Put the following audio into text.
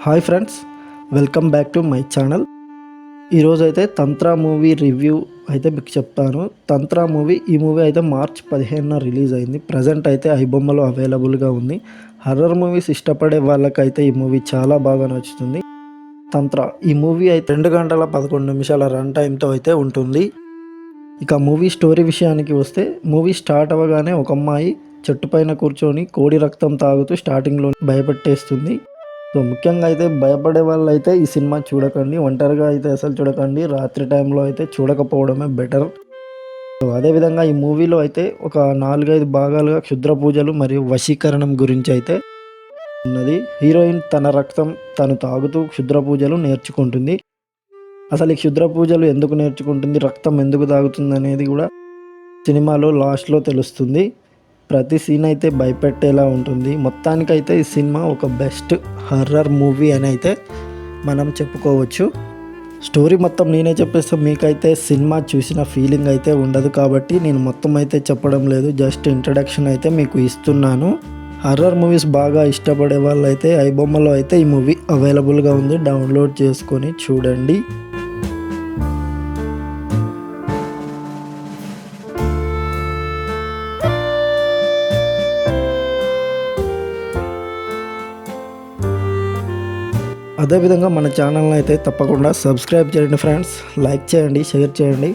Hi friends welcome back to my channel. ఈరోజు అయితే తంత్ర movie review అయితే మీకు చెప్తాను. తంత్ర మూవీ ఈ మూవీ అయితే మార్చ్ పదిహేనున రిలీజ్ అయింది. ప్రజెంట్ అయితే ఐబొమ్మలో అవైలబుల్గా ఉంది. హర్రర్ మూవీస్ ఇష్టపడే వాళ్ళకైతే ఈ మూవీ చాలా బాగా నచ్చుతుంది. తంత్ర ఈ మూవీ అయితే రెండు గంటల పదకొండు నిమిషాల రన్ టైంతో అయితే ఉంటుంది. ఇక మూవీ స్టోరీ విషయానికి వస్తే మూవీ స్టార్ట్ అవ్వగానే ఒక అమ్మాయి చెట్టు పైన కూర్చొని కోడి రక్తం తాగుతూ స్టార్టింగ్లో భయపెట్టేస్తుంది. సో ముఖ్యంగా అయితే భయపడే వాళ్ళు అయితే ఈ సినిమా చూడకండి ఒంటరిగా అయితే అసలు చూడకండి రాత్రి టైంలో అయితే చూడకపోవడమే బెటర్. సో అదేవిధంగా ఈ మూవీలో అయితే ఒక నాలుగైదు భాగాలుగా క్షుద్ర పూజలు మరియు వశీకరణం గురించి అయితే ఉన్నది. హీరోయిన్ తన రక్తం తను తాగుతూ క్షుద్ర పూజలు నేర్చుకుంటుంది. అసలు ఈ క్షుద్ర పూజలు ఎందుకు నేర్చుకుంటుంది రక్తం ఎందుకు తాగుతుంది అనేది కూడా సినిమాలో లాస్ట్లో తెలుస్తుంది. ప్రతి సీన్ అయితే భయపెట్టేలా ఉంటుంది. మొత్తానికైతే ఈ సినిమా ఒక బెస్ట్ హర్రర్ మూవీ అని అయితే మనం చెప్పుకోవచ్చు. స్టోరీ మొత్తం నేనే చెప్పేస్తే మీకైతే సినిమా చూసిన ఫీలింగ్ అయితే ఉండదు కాబట్టి నేను మొత్తం అయితే చెప్పడం లేదు. జస్ట్ ఇంట్రడక్షన్ అయితే మీకు ఇస్తున్నాను. హర్రర్ మూవీస్ బాగా ఇష్టపడే వాళ్ళైతే ఐబొమ్మలో అయితే ఈ మూవీ అవైలబుల్గా ఉంది. డౌన్లోడ్ చేసుకొని చూడండి. అదేవిధంగా మన ఛానల్ని అయితే తప్పకుండా సబ్స్క్రైబ్ చేయండి ఫ్రెండ్స్. లైక్ చేయండి షేర్ చేయండి.